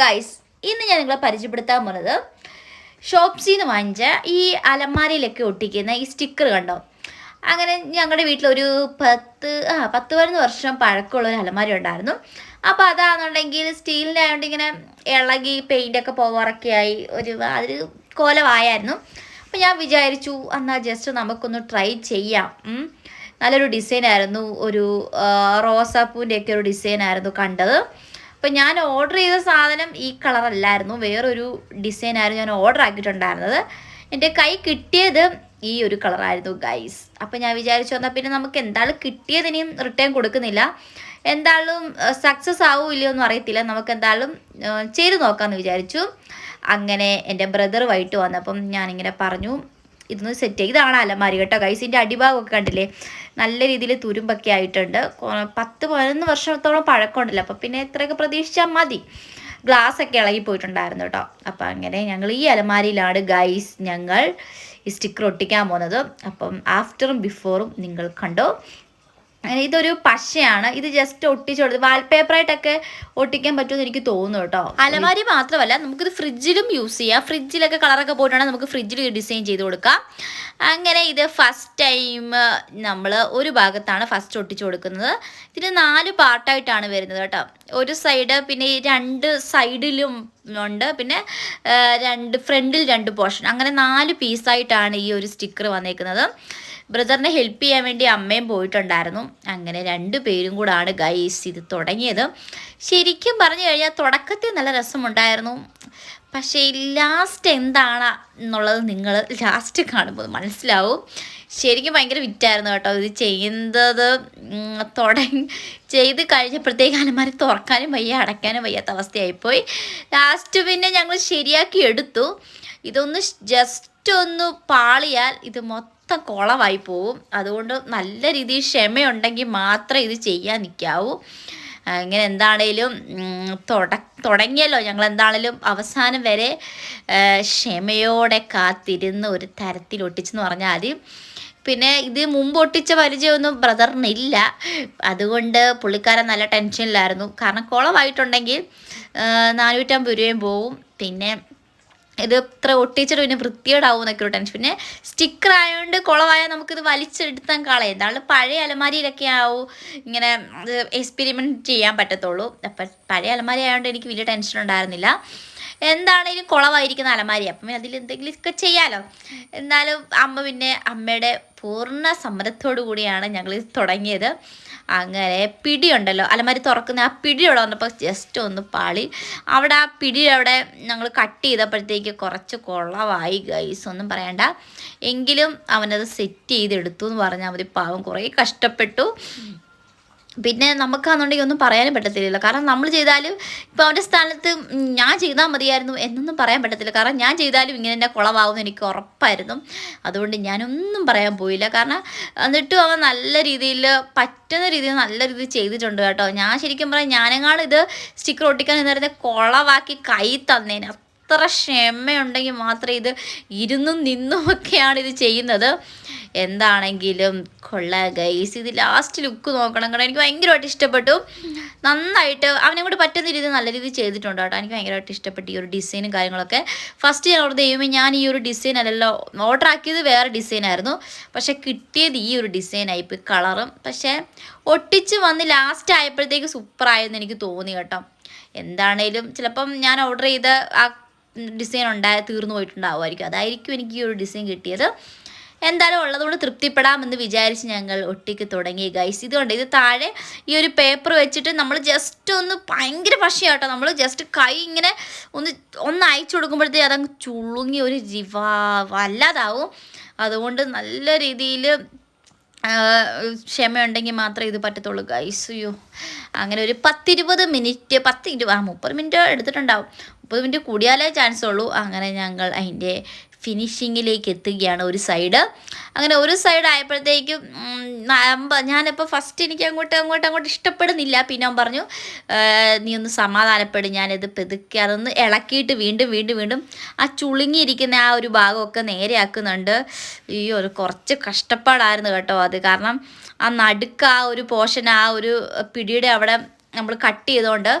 Guys ഇന്ന് ഞാൻ നിങ്ങളെ പരിചയപ്പെടുത്താൻ പോകുന്നത് ഷോപ്സിന്ന് വാങ്ങിച്ച ഈ അലമാരയിലൊക്കെ ഒട്ടിക്കുന്ന ഈ സ്റ്റിക്കർ കണ്ടോ? അങ്ങനെ ഞങ്ങളുടെ വീട്ടിലൊരു പത്ത് ആ പത്ത് പതിനൊന്ന് വർഷം പഴക്കമുള്ള ഒരു അലമാര ഉണ്ടായിരുന്നു. അപ്പോൾ അതാണെന്നുണ്ടെങ്കിൽ സ്റ്റീലിന്റെ ആയതുകൊണ്ട് ഇങ്ങനെ ഇളകി പെയിന്റൊക്കെ പോവാറൊക്കെ ആയി ഒരു അതൊരു കോലമായായിരുന്നു. അപ്പം ഞാൻ വിചാരിച്ചു എന്നാൽ ജസ്റ്റ് നമുക്കൊന്ന് ട്രൈ ചെയ്യാം. നല്ലൊരു ഡിസൈനായിരുന്നു ഒരു റോസാപ്പൂവിന്റെയൊക്കെ ഒരു ഡിസൈനായിരുന്നു കണ്ടത്. അപ്പം ഞാൻ ഓർഡർ ചെയ്ത സാധനം ഈ കളറല്ലായിരുന്നു വേറൊരു ഡിസൈനായിരുന്നു ഞാൻ ഓർഡർ ആക്കിയിട്ടുണ്ടായിരുന്നത്. എന്റെ കൈ കിട്ടിയത് ഈ ഒരു കളറായിരുന്നു ഗൈസ് അപ്പം ഞാൻ വിചാരിച്ചു വന്നാൽ പിന്നെ നമുക്ക് എന്തായാലും കിട്ടിയതിനെയും റിട്ടേൺ കൊടുക്കുന്നില്ല. എന്തായാലും സക്സസ് ആവോ ഇല്ലയോ ഒന്നും അറിയത്തില്ല. നമുക്ക് എന്തായാലും ചെയ്ത് നോക്കാമെന്ന് വിചാരിച്ചു. അങ്ങനെ എന്റെ ബ്രദർ വൈകിട്ട് വന്നപ്പം ഞാനിങ്ങനെ പറഞ്ഞു ഇതൊന്ന് സെറ്റ് ചെയ്ത് ഇതാണ് അലമാരി കേട്ടോ. ഗൈസിന്റെ അടിഭാഗമൊക്കെ കണ്ടില്ലേ? നല്ല രീതിയിൽ തുരുമ്പൊക്കെ ആയിട്ടുണ്ട്. പത്ത് പതിനൊന്ന് വർഷത്തോളം പഴക്കമുണ്ടല്ലോ. അപ്പം പിന്നെ ഇത്രയൊക്കെ പ്രതീക്ഷിച്ചാൽ മതി. ഗ്ലാസ് ഒക്കെ ഇളകി പോയിട്ടുണ്ടായിരുന്നു കേട്ടോ. അപ്പം അങ്ങനെ ഞങ്ങൾ ഈ അലമാരിയിലാണ് ഗൈസ് ഞങ്ങൾ ഈ സ്റ്റിക്കർ ഒട്ടിക്കാൻ പോകുന്നത്. അപ്പം ആഫ്റ്ററും ബിഫോറും നിങ്ങൾ കണ്ടോ? ഇതൊരു പശയാണ്. ഇത് ജസ്റ്റ് ഒട്ടിച്ചു കൊടുത്ത് വാൾപേപ്പറായിട്ടൊക്കെ ഒട്ടിക്കാൻ പറ്റുമെന്ന് എനിക്ക് തോന്നുന്നു കേട്ടോ. അലമാരി മാത്രമല്ല നമുക്കിത് ഫ്രിഡ്ജിലും യൂസ് ചെയ്യാം. ഫ്രിഡ്ജിലൊക്കെ കളറൊക്കെ പോയിട്ടുണ്ടെങ്കിൽ നമുക്ക് ഫ്രിഡ്ജിൽ ഡിസൈൻ ചെയ്ത് കൊടുക്കാം. അങ്ങനെ ഇത് ഫസ്റ്റ് ടൈം നമ്മൾ ഒരു ഭാഗത്താണ് ഫസ്റ്റ് ഒട്ടിച്ചു കൊടുക്കുന്നത്. ഇതിന് നാല് പാർട്ടായിട്ടാണ് വരുന്നത് കേട്ടോ. ഒരു സൈഡ് പിന്നെ രണ്ട് സൈഡിലും ഉണ്ട്. പിന്നെ രണ്ട് ഫ്രണ്ടിൽ രണ്ട് പോർഷൻ അങ്ങനെ നാല് പീസായിട്ടാണ് ഈ ഒരു സ്റ്റിക്കർ വന്നേക്കുന്നത്. ബ്രദറിനെ ഹെൽപ്പ് ചെയ്യാൻ വേണ്ടി അമ്മയും പോയിട്ടുണ്ടായിരുന്നു. അങ്ങനെ രണ്ട് പേരും കൂടാണ് ഗൈസ് ഇത് തുടങ്ങിയത്. ശരിക്കും പറഞ്ഞു കഴിഞ്ഞാൽ തുടക്കത്തിൽ നല്ല രസമുണ്ടായിരുന്നു. പക്ഷേ ലാസ്റ്റ് എന്താണ് എന്നുള്ളത് നിങ്ങൾ ലാസ്റ്റ് കാണുമ്പോൾ മനസ്സിലാവും. ശരിക്കും ഭയങ്കര വിറ്റായിരുന്നു കേട്ടോ ഇത് ചെയ്യുന്നത് തുടങ്ങി ചെയ്ത് കഴിഞ്ഞപ്പോഴത്തേക്ക് അലമാരി തുറക്കാനും വയ്യ അടയ്ക്കാനും വയ്യാത്ത അവസ്ഥയായിപ്പോയി. ലാസ്റ്റ് പിന്നെ ഞങ്ങൾ ശരിയാക്കി എടുത്തു. ഇതൊന്ന് ജസ്റ്റ് ഒന്ന് പാളിയാൽ ഇത് മൊത്തം കുളമായി പോവും. അതുകൊണ്ട് നല്ല രീതിയിൽ ക്ഷമയുണ്ടെങ്കിൽ മാത്രമേ ഇത് ചെയ്യാൻ നിൽക്കാവൂ. ഇങ്ങനെ എന്താണേലും തുട തുടങ്ങിയല്ലോ ഞങ്ങൾ എന്താണേലും അവസാനം വരെ ക്ഷമയോടെ കാത്തിരുന്ന് ഒരു തരത്തിൽ ഒട്ടിച്ചെന്ന് പറഞ്ഞാൽ മതി. പിന്നെ ഇത് മുമ്പ് ഒട്ടിച്ച പരിചയമൊന്നും ബ്രദറിനില്ല. അതുകൊണ്ട് പുള്ളിക്കാരൻ നല്ല ടെൻഷനിലായിരുന്നു. കാരണം കുളമായിട്ടുണ്ടെങ്കിൽ നാനൂറ്റമ്പത് രൂപയും പോവും. പിന്നെ ഇത് ഇത്ര ഒട്ടിച്ചിട്ട് പിന്നെ വൃത്തിയോടാവും എന്നൊക്കെ ഒരു ടെൻഷൻ പിന്നെ സ്റ്റിക്കർ ആയതുകൊണ്ട് കുളമായാൽ നമുക്കിത് വലിച്ചെടുത്താൽ കളയാം. എന്താണ് പഴയ അലമാരിയിലൊക്കെ ആവും. ഇങ്ങനെ എക്സ്പെരിമെന്റ് ചെയ്യാൻ പറ്റത്തുള്ളൂ. അപ്പം പഴയ അലമാരി ആയതുകൊണ്ട് എനിക്ക് വലിയ ടെൻഷൻ ഉണ്ടായിരുന്നില്ല. എന്താണേലും കുളമായിരിക്കുന്ന അലമാരി. അപ്പം അതിൽ എന്തെങ്കിലുമൊക്കെ ചെയ്യാലോ. എന്നാലും അമ്മ പിന്നെ അമ്മയുടെ പൂർണ സമ്മതത്തോടു കൂടിയാണ് ഞങ്ങൾ തുടങ്ങിയത്. അങ്ങനെ പിടിയുണ്ടല്ലോ. അലമാരി തുറക്കുന്ന ആ പിടി അവിടെ വന്നപ്പോൾ ജസ്റ്റ് ഒന്ന് പാളി. അവിടെ ആ പിടി അവിടെ ഞങ്ങൾ കട്ട് ചെയ്തപ്പോഴത്തേക്ക് കുറച്ച് കൊള്ളവായി ഗൈസ് ഒന്നും പറയണ്ട. എങ്കിലും അവനത് സെറ്റ് ചെയ്തെടുത്തു എന്ന് പറഞ്ഞാൽ മതി. പാവം കുറേ കഷ്ടപ്പെട്ടു. പിന്നെ നമുക്കാണെന്നുണ്ടെങ്കിൽ ഒന്നും പറയാനും പറ്റത്തില്ലല്ലോ. കാരണം നമ്മൾ ചെയ്താലും ഇപ്പോൾ അവന്റെ സ്ഥാനത്ത് ഞാൻ ചെയ്താൽ മതിയായിരുന്നു എന്നൊന്നും പറയാൻ പറ്റത്തില്ല. കാരണം ഞാൻ ചെയ്താലും ഇങ്ങനെ തന്നെ കുളമാവുമെന്ന് എനിക്ക് ഉറപ്പായിരുന്നു. അതുകൊണ്ട് ഞാനൊന്നും പറയാൻ പോയില്ല. കാരണം എന്നിട്ടും അവൻ നല്ല രീതിയിൽ പറ്റുന്ന രീതിയിൽ നല്ല രീതിയിൽ ചെയ്തിട്ടുണ്ട് കേട്ടോ. ഞാൻ ശരിക്കും പറയാം ഞാനെങ്ങാളും ഇത് സ്റ്റിക്കർ ഒട്ടിക്കാൻ എന്ന് പറയുന്നത് കുളവാക്കി കൈ തന്നേനെ. അത്ര ക്ഷമയുണ്ടെങ്കിൽ മാത്രമേ ഇത് ഇരുന്നും നിന്നും ഒക്കെയാണ് ഇത് ചെയ്യുന്നത്. എന്താണെങ്കിലും കൊള്ള ഗൈസ് ഇത് ലാസ്റ്റ് ലുക്ക് നോക്കണം കേട്ടോ. എനിക്ക് ഭയങ്കരമായിട്ട് ഇഷ്ടപ്പെട്ടു. നന്നായിട്ട് അവനെ കൂടെ പറ്റുന്ന രീതി നല്ല രീതിയിൽ ചെയ്തിട്ടുണ്ട് കേട്ടോ. എനിക്ക് ഭയങ്കരമായിട്ട് ഇഷ്ടപ്പെട്ടു ഈ ഒരു ഡിസൈനും കാര്യങ്ങളൊക്കെ. ഫസ്റ്റ് ഞാൻ ഓർഡർ ചെയ്യുമ്പോൾ ഞാൻ ഈ ഒരു ഡിസൈൻ അല്ലല്ലോ ഓർഡർ ആക്കിയത് വേറെ ഡിസൈനായിരുന്നു പക്ഷേ കിട്ടിയത് ഈ ഒരു ഡിസൈനായി ഇപ്പോൾ കളറും പക്ഷേ ഒട്ടിച്ച് വന്ന് ലാസ്റ്റ് ആയപ്പോഴത്തേക്ക് സൂപ്പറായെന്ന് എനിക്ക് തോന്നി കേട്ടോ. എന്താണേലും ചിലപ്പം ഞാൻ ഓർഡർ ചെയ്ത ആ ഡിസൈൻ ഉണ്ടായ തീർന്നു പോയിട്ടുണ്ടാവുമായിരിക്കും. അതായിരിക്കും എനിക്ക് ഈ ഒരു ഡിസൈൻ കിട്ടിയത്. എന്തായാലും ഉള്ളതുകൊണ്ട് തൃപ്തിപ്പെടാമെന്ന് വിചാരിച്ച് ഞങ്ങൾ ഒട്ടിക്ക് തുടങ്ങി. ഗൈസ് ഇതുകൊണ്ട് ഇത് താഴെ ഈ ഒരു പേപ്പർ വെച്ചിട്ട് നമ്മൾ ജസ്റ്റ് ഒന്ന് ഭയങ്കര പശയാട്ടോ നമ്മൾ ജസ്റ്റ് കൈ ഇങ്ങനെ ഒന്ന് ഒന്ന് അയച്ചു കൊടുക്കുമ്പോഴത്തേക്ക് അതങ്ങ് ചുളുങ്ങി ഒരു ജിവ വല്ലാതാവും. അതുകൊണ്ട് നല്ല രീതിയിൽ ക്ഷമയുണ്ടെങ്കിൽ മാത്രമേ ഇത് പറ്റത്തുള്ളൂ ഗൈസ് അങ്ങനെ ഒരു പത്തിരുപത് മിനിറ്റ് പത്ത് ഇരുപത് ആ മുപ്പത് മിനിറ്റ് എടുത്തിട്ടുണ്ടാവും. മുപ്പത് മിനിറ്റ് കൂടിയാലേ ചാൻസ് ഉള്ളൂ. അങ്ങനെ ഞങ്ങൾ അതിന്റെ ഫിനിഷിങ്ങിലേക്ക് എത്തുകയാണ് ഒരു സൈഡ് അങ്ങനെ ഒരു സൈഡ് ആയപ്പോഴത്തേക്കും ഞാനിപ്പോൾ ഫസ്റ്റ് എനിക്ക് അങ്ങോട്ട് അങ്ങോട്ട് അങ്ങോട്ട് ഇഷ്ടപ്പെടുന്നില്ല. പിന്നെ അവൻ പറഞ്ഞു നീ ഒന്ന് സമാധാനപ്പെടും ഞാനിത് പെതുക്കി അതൊന്ന് ഇളക്കിയിട്ട് വീണ്ടും വീണ്ടും വീണ്ടും ആ ചുളുങ്ങിയിരിക്കുന്ന ആ ഒരു ഭാഗമൊക്കെ നേരെയാക്കുന്നുണ്ട്. ഈ ഒരു കുറച്ച് കഷ്ടപ്പാടായിരുന്നു കേട്ടോ അത്. കാരണം ആ നടുക്ക് ആ ഒരു പോഷൻ ആ ഒരു പിടിയുടെ അവിടെ നമ്മൾ കട്ട് ചെയ്തുകൊണ്ട്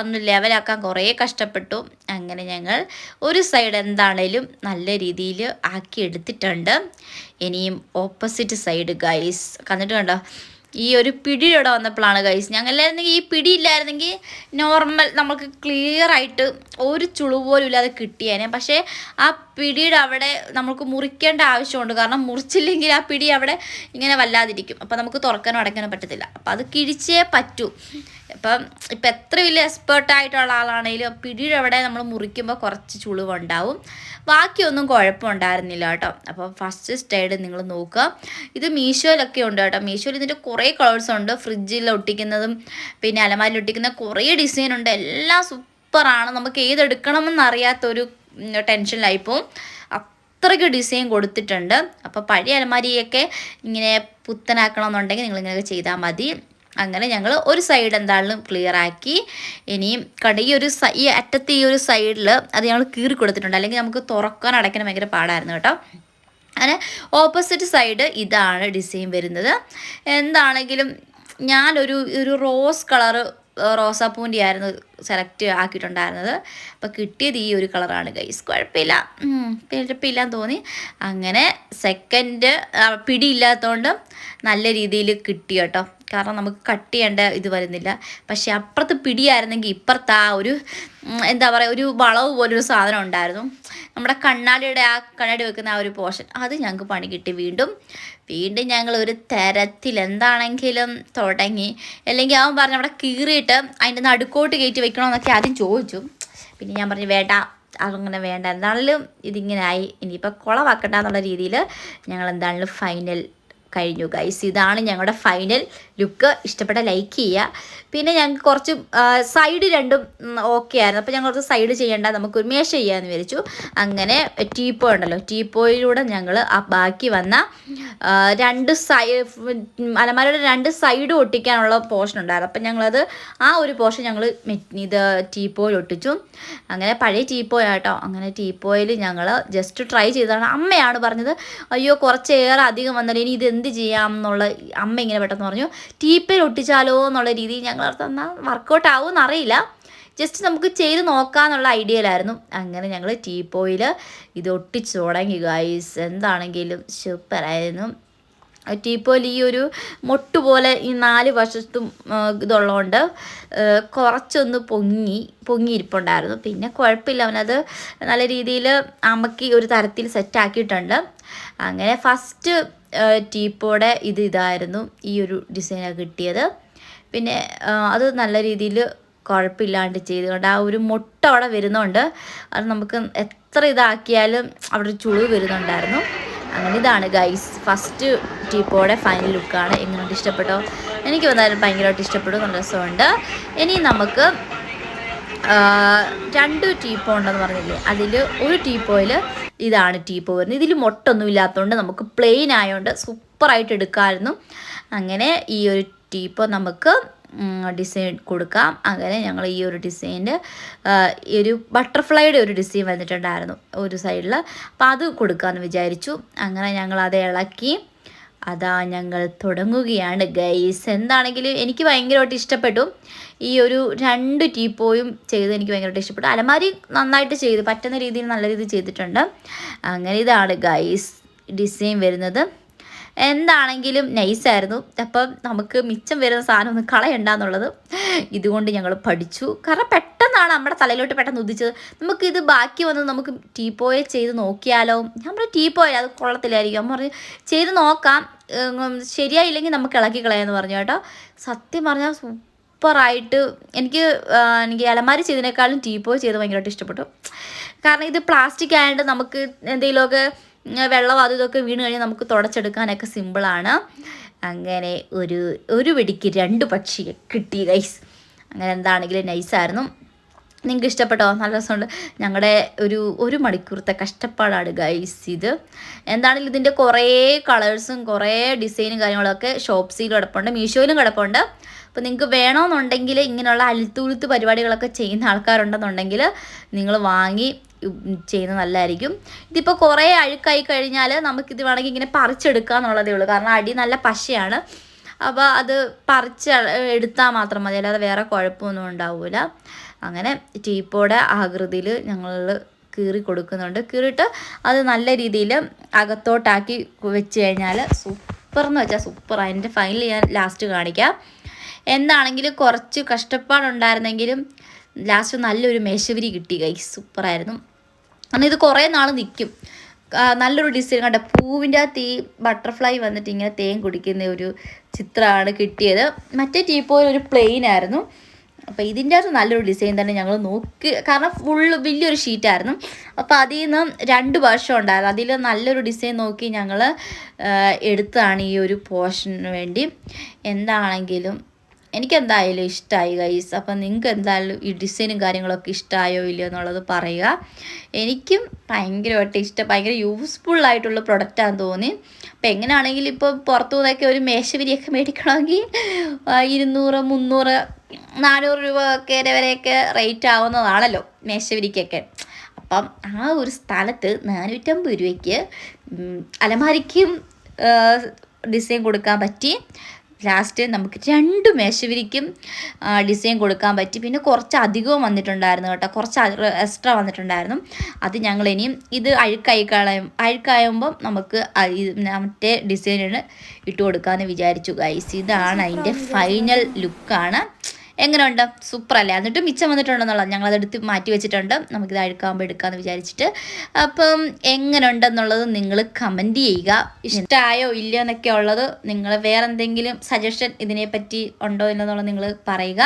ഒന്ന് ലെവലാക്കാൻ കുറേ കഷ്ടപ്പെട്ടു. അങ്ങനെ ഞങ്ങൾ ഒരു സൈഡ് എന്താണേലും നല്ല രീതിയിൽ ആക്കി എടുത്തിട്ടുണ്ട്. ഇനിയും ഓപ്പോസിറ്റ് സൈഡ് ഗൈസ് കണ്ടിട്ട് കണ്ടോ? ഈ ഒരു പിടിയിലൂടെ വന്നപ്പോഴാണ് ഗൈസ് ഞങ്ങൾ ഈ പിടി ഇല്ലായിരുന്നെങ്കിൽ നോർമൽ നമുക്ക് ക്ലിയർ ആയിട്ട് ഒരു ചുളു പോലും ഇല്ലാതെ കിട്ടിയേനെ. പക്ഷേ ആ പിടിയുടെ അവിടെ നമുക്ക് മുറിക്കേണ്ട ആവശ്യമുണ്ട്. കാരണം മുറിച്ചില്ലെങ്കിൽ ആ പിടി അവിടെ ഇങ്ങനെ വല്ലാതിരിക്കും. അപ്പം നമുക്ക് തുറക്കാനോ അടയ്ക്കാനോ പറ്റത്തില്ല. അപ്പം അത് കിഴിച്ചേ പറ്റൂ. ഇപ്പം ഇപ്പം എത്ര വലിയ എക്സ്പേർട്ടായിട്ടുള്ള ആളാണെങ്കിലും പിടിയുടെ അവിടെ നമ്മൾ മുറിക്കുമ്പോൾ കുറച്ച് ചുളിവുണ്ടാവും ബാക്കിയൊന്നും കുഴപ്പമുണ്ടായിരുന്നില്ല കേട്ടോ. അപ്പോൾ ഫസ്റ്റ് സ്റ്റൈഡ് നിങ്ങൾ നോക്കുക. ഇത് മീഷോയിലൊക്കെ ഉണ്ട് കേട്ടോ. മീഷോയിൽ ഇതിന്റെ കുറേ കളേഴ്സ് ഉണ്ട്. ഫ്രിഡ്ജിൽ ഒട്ടിക്കുന്നതും പിന്നെ അലമാരിൽ ഒട്ടിക്കുന്ന കുറേ ഡിസൈൻ ഉണ്ട്. എല്ലാം സൂപ്പറാണ് നമുക്ക് ഏതെടുക്കണമെന്ന് അറിയാത്തൊരു ടെൻഷനിലായിപ്പോവും അത്രയ്ക്ക് ഡിസൈൻ കൊടുത്തിട്ടുണ്ട്. അപ്പോൾ പഴയ അലമാരിയൊക്കെ ഇങ്ങനെ പുത്തനാക്കണമെന്നുണ്ടെങ്കിൽ നിങ്ങൾ നിങ്ങളിങ്ങനെയൊക്കെ ചെയ്താൽ മതി. അങ്ങനെ ഞങ്ങൾ ഒരു സൈഡ് എന്തായാലും ക്ലിയർ ആക്കി. ഇനിയും കട ഈ ഒരു ഈ അറ്റത്തെ ഈ ഒരു സൈഡിൽ അത് ഞങ്ങൾ കീറി കൊടുത്തിട്ടുണ്ട്. അല്ലെങ്കിൽ നമുക്ക് തുറക്കാൻ അടയ്ക്കാൻ ഭയങ്കര പാടായിരുന്നു കേട്ടോ. അങ്ങനെ ഓപ്പോസിറ്റ് സൈഡ് ഇതാണ് ഡിസൈൻ വരുന്നത്. എന്താണെങ്കിലും ഞാനൊരു ഒരു റോസ് കളറ് റോസാപ്പൂവിന്റെ ആയിരുന്നു സെലക്ട് ആക്കിയിട്ടുണ്ടായിരുന്നത്. അപ്പോൾ കിട്ടിയത് ഈ ഒരു കളറാണ് ഗൈസ് കുഴപ്പമില്ല. ഉം, കുഴപ്പമില്ലാന്ന് തോന്നി. അങ്ങനെ സെക്കൻഡ് പിടിയില്ലാത്തതുകൊണ്ട് നല്ല രീതിയിൽ കിട്ടി കേട്ടോ. കാരണം നമുക്ക് കട്ട് ചെയ്യേണ്ട ഇത് വരുന്നില്ല. പക്ഷേ അപ്പുറത്ത് പിടിയായിരുന്നെങ്കിൽ ഇപ്പുറത്ത് ആ ഒരു എന്താ പറയുക ഒരു വളവ് പോലൊരു സാധനം ഉണ്ടായിരുന്നു. നമ്മുടെ കണ്ണാടിയുടെ ആ കണ്ണാടി വെക്കുന്ന ആ ഒരു പോർഷൻ അത് ഞങ്ങൾക്ക് പണി കിട്ടി. വീണ്ടും വീണ്ടും ഞങ്ങൾ ഒരു തരത്തിൽ എന്താണെങ്കിലും തുടങ്ങി. അല്ലെങ്കിൽ അവൻ പറഞ്ഞു അവിടെ കീറിയിട്ട് അതിന്റെ നടുക്കോട്ട് കയറ്റി വെക്കണമെന്നൊക്കെ ആദ്യം ചോദിച്ചു. പിന്നെ ഞാൻ പറഞ്ഞു വേണ്ട അതങ്ങനെ വേണ്ട. എന്താണെങ്കിലും ഇതിങ്ങനെ ആയി. ഇനിയിപ്പോൾ കുളവാക്കണ്ട എന്നുള്ള രീതിയിൽ ഞങ്ങൾ എന്താണെങ്കിലും ഫൈനൽ കഴിഞ്ഞു ഗൈസ് ഇതാണ് ഞങ്ങളുടെ ഫൈനൽ ലുക്ക് ഇഷ്ടപ്പെട്ട ലൈക്ക് ചെയ്യുക. പിന്നെ ഞങ്ങൾക്ക് കുറച്ച് സൈഡ് രണ്ടും ഓക്കെ ആയിരുന്നു. അപ്പോൾ ഞങ്ങൾ കുറച്ച് സൈഡ് ചെയ്യേണ്ട നമുക്ക് ഒരു മേശ ചെയ്യാമെന്ന് വിചാരിച്ചു. അങ്ങനെ ടീപ്പോ ഉണ്ടല്ലോ. ടീപ്പോയിലൂടെ ഞങ്ങൾ ആ ബാക്കി വന്ന രണ്ട് സൈ അലമാരയുടെ രണ്ട് സൈഡ് ഒട്ടിക്കാനുള്ള പോർഷൻ ഉണ്ടായിരുന്നു. അപ്പം ഞങ്ങളത് ആ ഒരു പോർഷൻ ഞങ്ങൾ ഇത് ടീപ്പോയിൽ ഒട്ടിച്ചു. അങ്ങനെ പഴയ ടീപ്പോയ കേട്ടോ അങ്ങനെ ടീപ്പോയിൽ ഞങ്ങൾ ജസ്റ്റ് ട്രൈ ചെയ്തതാണ്. അമ്മയാണ് പറഞ്ഞത് അയ്യോ കുറച്ചേറെ അധികം വന്നാലും ഇനി ഇത് എന്ത് ചെയ്യാം എന്നുള്ള അമ്മ ഇങ്ങനെ പെട്ടെന്ന് പറഞ്ഞു ടീപ്പയിൽ ഒട്ടിച്ചാലോ എന്നുള്ള രീതിയിൽ ഞങ്ങൾ തന്നാൽ വർക്കൗട്ട് ആവുമെന്ന് അറിയില്ല. ജസ്റ്റ് നമുക്ക് ചെയ്ത് നോക്കാന്നുള്ള ഐഡിയയിലായിരുന്നു അങ്ങനെ ഞങ്ങൾ ടീപ്പോയിൽ ഇത് ഒട്ടിച്ചു തുടങ്ങി ഗൈസ് എന്താണെങ്കിലും സൂപ്പറായിരുന്നു ടീപ്പോയിൽ ഈ ഒരു മൊട്ട് പോലെ ഈ നാല് വശത്തും ഇതുള്ളതുകൊണ്ട് കുറച്ചൊന്ന് പൊങ്ങി പൊങ്ങിയിരിപ്പുണ്ടായിരുന്നു. പിന്നെ കുഴപ്പമില്ല. അവനത് നല്ല രീതിയിൽ അമക്കി ഒരു തരത്തിൽ സെറ്റാക്കിയിട്ടുണ്ട്. അങ്ങനെ ഫസ്റ്റ് ടീപ്പോടെ ഇത് ഇതായിരുന്നു ഈ ഒരു ഡിസൈനാണ് കിട്ടിയത്. പിന്നെ അത് നല്ല രീതിയിൽ കുഴപ്പമില്ലാണ്ട് ചെയ്തുകൊണ്ട് ആ ഒരു മുട്ട അവിടെ വരുന്നുണ്ട്. അത് നമുക്ക് എത്ര ഇതാക്കിയാലും അവിടെ ചുളിവ് വരുന്നുണ്ടായിരുന്നു. അങ്ങനെ ഇതാണ് ഗൈസ് ഫസ്റ്റ് ടീപ്പോടെ ഫൈനൽ ലുക്കാണ് എങ്ങനെയുണ്ട്? ഇഷ്ടപ്പെട്ടോ? എനിക്ക് വന്നാലും ഭയങ്കരമായിട്ട് ഇഷ്ടപ്പെടും. നല്ല രസമുണ്ട്. ഇനി നമുക്ക് രണ്ട് ടീപ്പോ ഉണ്ടെന്ന് പറഞ്ഞില്ലേ? അതിൽ ഒരു ടീപ്പോയിൽ ഇതാണ് ടീപ്പോ വരുന്നത്. ഇതിൽ മൊട്ടൊന്നും ഇല്ലാത്തതുകൊണ്ട് നമുക്ക് പ്ലെയിൻ ആയതുകൊണ്ട് സൂപ്പറായിട്ട് എടുക്കാമായിരുന്നു. അങ്ങനെ ഈ ഒരു ടീപ്പോ നമുക്ക് ഡിസൈൻ കൊടുക്കാം. അങ്ങനെ ഞങ്ങൾ ഈ ഒരു ഡിസൈന്റെ ഈ ഒരു ബട്ടർഫ്ലൈയുടെ ഒരു ഡിസൈൻ വന്നിട്ടുണ്ടായിരുന്നു ഒരു സൈഡിൽ അപ്പോൾ അത് കൊടുക്കാമെന്ന് വിചാരിച്ചു. അങ്ങനെ ഞങ്ങൾ അത് ഇളക്കി. അതാ ഞങ്ങൾ തുടങ്ങുകയാണ് ഗൈസ് എന്താണെങ്കിലും എനിക്ക് ഭയങ്കരമായിട്ട് ഇഷ്ടപ്പെട്ടു. ഈ ഒരു രണ്ട് ടീപ്പോയും ചെയ്ത് എനിക്ക് ഭയങ്കരമായിട്ട് ഇഷ്ടപ്പെട്ടു. അലമാരി നന്നായിട്ട് ചെയ്തു പറ്റുന്ന രീതിയിൽ നല്ല രീതിയിൽ ചെയ്തിട്ടുണ്ട്. അങ്ങനെ ഇതാണ് ഗൈസ് ഡിസൈൻ വരുന്നത്. എന്താണെങ്കിലും നൈസായിരുന്നു അപ്പം നമുക്ക് മിച്ചം വരുന്ന സാധനം ഒന്ന് കളയണ്ടെന്നുള്ളത് ഇതുകൊണ്ട് ഞങ്ങൾ പഠിച്ചു. കാരണം പെട്ടെന്നാണ് നമ്മുടെ തലയിലോട്ട് പെട്ടെന്ന് ഉദിച്ചത്. നമുക്കിത് ബാക്കി വന്ന് നമുക്ക് ടീപ്പോയെ ചെയ്ത് നോക്കിയാലോ? ഞാൻ പറഞ്ഞു ടീപ്പോയ അത് കൊള്ളത്തില്ലായിരിക്കും. അമ്മ പറഞ്ഞു ചെയ്ത് നോക്കാം. ശരിയായില്ലെങ്കിൽ നമുക്ക് ഇളക്കി കളയാമെന്ന് പറഞ്ഞു കേട്ടോ. സത്യം പറഞ്ഞാൽ സൂപ്പറായിട്ട് എനിക്ക് എനിക്ക് അലമാരി ചെയ്തതിനേക്കാളും ടീപ്പോയ് ചെയ്ത് ഭയങ്കരമായിട്ട് ഇഷ്ടപ്പെട്ടു. കാരണം ഇത് പ്ലാസ്റ്റിക് ആയതുകൊണ്ട് നമുക്ക് എന്തെങ്കിലുമൊക്കെ വെള്ളം ഇതൊക്കെ വീണ് കഴിഞ്ഞാൽ നമുക്ക് തുടച്ചെടുക്കാനൊക്കെ സിമ്പിളാണ് അങ്ങനെ ഒരു ഒരു വെടിക്ക് രണ്ട് പക്ഷി കിട്ടി ഗൈസ് അങ്ങനെ എന്താണെങ്കിലും നൈസായിരുന്നു നിങ്ങൾക്ക് ഇഷ്ടപ്പെട്ടോ? നല്ല രസമുണ്ട്. ഞങ്ങളുടെ ഒരു ഒരു മണിക്കൂറത്തെ കഷ്ടപ്പാടാണ് ഗൈസ് ഇത്. എന്താണെങ്കിലും ഇതിന്റെ കുറേ കളേഴ്സും കുറേ ഡിസൈനും കാര്യങ്ങളൊക്കെ ഷോപ്സിയിലും കിടപ്പുണ്ട് മീഷോയിലും കിടപ്പുണ്ട്. അപ്പോൾ നിങ്ങൾക്ക് വേണമെന്നുണ്ടെങ്കിൽ ഇങ്ങനെയുള്ള അലുത്തുഴുത്ത് പരിപാടികളൊക്കെ ചെയ്യുന്ന ആൾക്കാരുണ്ടെന്നുണ്ടെങ്കിൽ നിങ്ങൾ വാങ്ങി ചെയ്യുന്നത് നല്ലതായിരിക്കും. ഇതിപ്പോൾ കുറേ അഴുക്കായി കഴിഞ്ഞാൽ നമുക്കിത് വേണമെങ്കിൽ ഇങ്ങനെ പറിച്ചെടുക്കുക എന്നുള്ളതേ ഉള്ളൂ. കാരണം അടി നല്ല പശയാണ്. അപ്പോൾ അത് പറിച്ച് എടുത്താൽ മാത്രം മതി. അല്ലാതെ വേറെ കുഴപ്പമൊന്നും ഉണ്ടാവില്ല അങ്ങനെ ടീപ്പോടെ ആകൃതിയിൽ ഞങ്ങൾ കീറി കൊടുക്കുന്നുണ്ട്. കീറിയിട്ട് അത് നല്ല രീതിയിൽ അകത്തോട്ടാക്കി വെച്ച് കഴിഞ്ഞാൽ സൂപ്പർ എന്ന് വെച്ചാൽ സൂപ്പർ. അതിന്റെ ഫൈനൽ ഞാൻ ലാസ്റ്റ് കാണിക്കാം. എന്താണെങ്കിലും കുറച്ച് കഷ്ടപ്പാടുണ്ടായിരുന്നെങ്കിലും ലാസ്റ്റ് നല്ലൊരു മേശവരി കിട്ടി. കൈ സൂപ്പറായിരുന്നു. കാരണം ഇത് കുറേ നാൾ നിൽക്കും നല്ലൊരു ഡിസൈൻ കണ്ട പൂവിന്റെ ആ തീ ബട്ടർഫ്ലൈ വന്നിട്ട് ഇങ്ങനെ തേൻ കുടിക്കുന്ന ഒരു ചിത്രമാണ് കിട്ടിയത്. മറ്റേ ടീ പോലെ ഒരു പ്ലെയിൻ ആയിരുന്നു. അപ്പോൾ ഇതിന്റെ അകത്ത് നല്ലൊരു ഡിസൈൻ തന്നെ ഞങ്ങൾ നോക്കി. കാരണം ഫുള്ള് വലിയൊരു ഷീറ്റായിരുന്നു അപ്പോൾ അതിൽ നിന്ന് രണ്ട് വർഷം ഉണ്ടായിരുന്നു. അതിൽ നല്ലൊരു ഡിസൈൻ നോക്കി ഞങ്ങൾ എടുത്തതാണ് ഈ ഒരു പോർഷന് വേണ്ടി. എന്താണെങ്കിലും എനിക്കെന്തായാലും ഇഷ്ടമായി ഗൈസ് അപ്പം നിങ്ങൾക്ക് എന്തായാലും ഈ ഡിസൈനും കാര്യങ്ങളൊക്കെ ഇഷ്ടമായോ ഇല്ലയോ എന്നുള്ളത് പറയുക. എനിക്കും ഭയങ്കരമായിട്ട് ഇഷ്ടം ഭയങ്കര യൂസ്ഫുൾ ആയിട്ടുള്ള പ്രൊഡക്റ്റാന്ന് തോന്നി. അപ്പം എങ്ങനെയാണെങ്കിലും ഇപ്പോൾ പുറത്തു നിന്നൊക്കെ ഒരു മേശവിരിയൊക്കെ മേടിക്കണമെങ്കിൽ ഇരുന്നൂറ് മുന്നൂറ് നാനൂറ് രൂപ ഒക്കെ വരെയൊക്കെ റേറ്റ് ആവുന്നതാണല്ലോ മേശവിരിക്കൊക്കെ. അപ്പം ആ ഒരു സ്ഥലത്ത് നാനൂറ്റമ്പത് രൂപയ്ക്ക് അലമാരിക്കും ഡിസൈൻ കൊടുക്കാൻ പറ്റി. ലാസ്റ്റ് നമുക്ക് രണ്ട് മേശവിരിക്കും ഡിസൈൻ കൊടുക്കാൻ പറ്റി. പിന്നെ കുറച്ച് അധികവും വന്നിട്ടുണ്ടായിരുന്നു കേട്ടോ. കുറച്ച് എക്സ്ട്രാ വന്നിട്ടുണ്ടായിരുന്നു. അത് ഞങ്ങൾ ഇനിയും ഇത് അഴുക്കായി കളയും അഴുക്കായുമ്പം നമുക്ക് മറ്റേ ഡിസൈനിന് ഇട്ട് കൊടുക്കാമെന്ന് വിചാരിച്ചു. ഗൈസ് ഇതാണ് അതിന്റെ ഫൈനൽ ലുക്കാണ് എങ്ങനെയുണ്ട്? സൂപ്പർ അല്ലേ എന്നിട്ട് മിച്ചം വന്നിട്ടുണ്ടെന്നുള്ളത് ഞങ്ങൾ അതെടുത്ത് മാറ്റി വെച്ചിട്ടുണ്ട്. നമുക്കിത് അഴുക്കാകുമ്പോൾ എടുക്കാമെന്ന് വിചാരിച്ചിട്ട്. അപ്പം എങ്ങനെയുണ്ടെന്നുള്ളത് നിങ്ങൾ കമന്റ് ചെയ്യുക. ഇഷ്ടമായോ ഇല്ലയോ എന്നൊക്കെ ഉള്ളത് നിങ്ങൾ വേറെ എന്തെങ്കിലും സജഷൻ ഇതിനെപ്പറ്റി ഉണ്ടോ എന്നുള്ളത് നിങ്ങൾ പറയുക.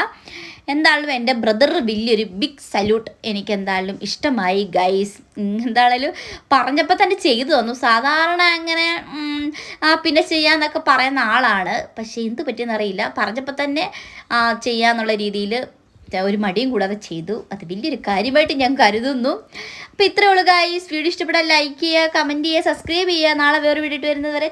എന്തായാലും എന്റെ ബ്രദർ വലിയൊരു ബിഗ് സല്യൂട്ട് എനിക്ക് എന്തായാലും ഇഷ്ടമായി ഗൈസ് എന്തായാലും പറഞ്ഞപ്പോൾ തന്നെ ചെയ്തു തന്നു. സാധാരണ അങ്ങനെ ആ പിന്നെ ചെയ്യാന്നൊക്കെ പറയുന്ന ആളാണ്. പക്ഷേ എന്ത് പറ്റിയെന്നറിയില്ല. പറഞ്ഞപ്പോൾ തന്നെ ആ, ചെയ്യാന്നുള്ള രീതിയിൽ ഒരു മടിയും കൂടാതെ ചെയ്തു. അത് വലിയൊരു കാര്യമായിട്ട് ഞാൻ കരുതുന്നു. അപ്പോൾ ഇത്രയുള്ള ഗൈസ് വീഡിയോ ഇഷ്ടപ്പെട്ടാൽ ലൈക്ക് ചെയ്യുക കമന്റ് ചെയ്യുക സബ്സ്ക്രൈബ് ചെയ്യുക. നാളെ വേറെ വീഡിയോ വരുന്നത് വരെ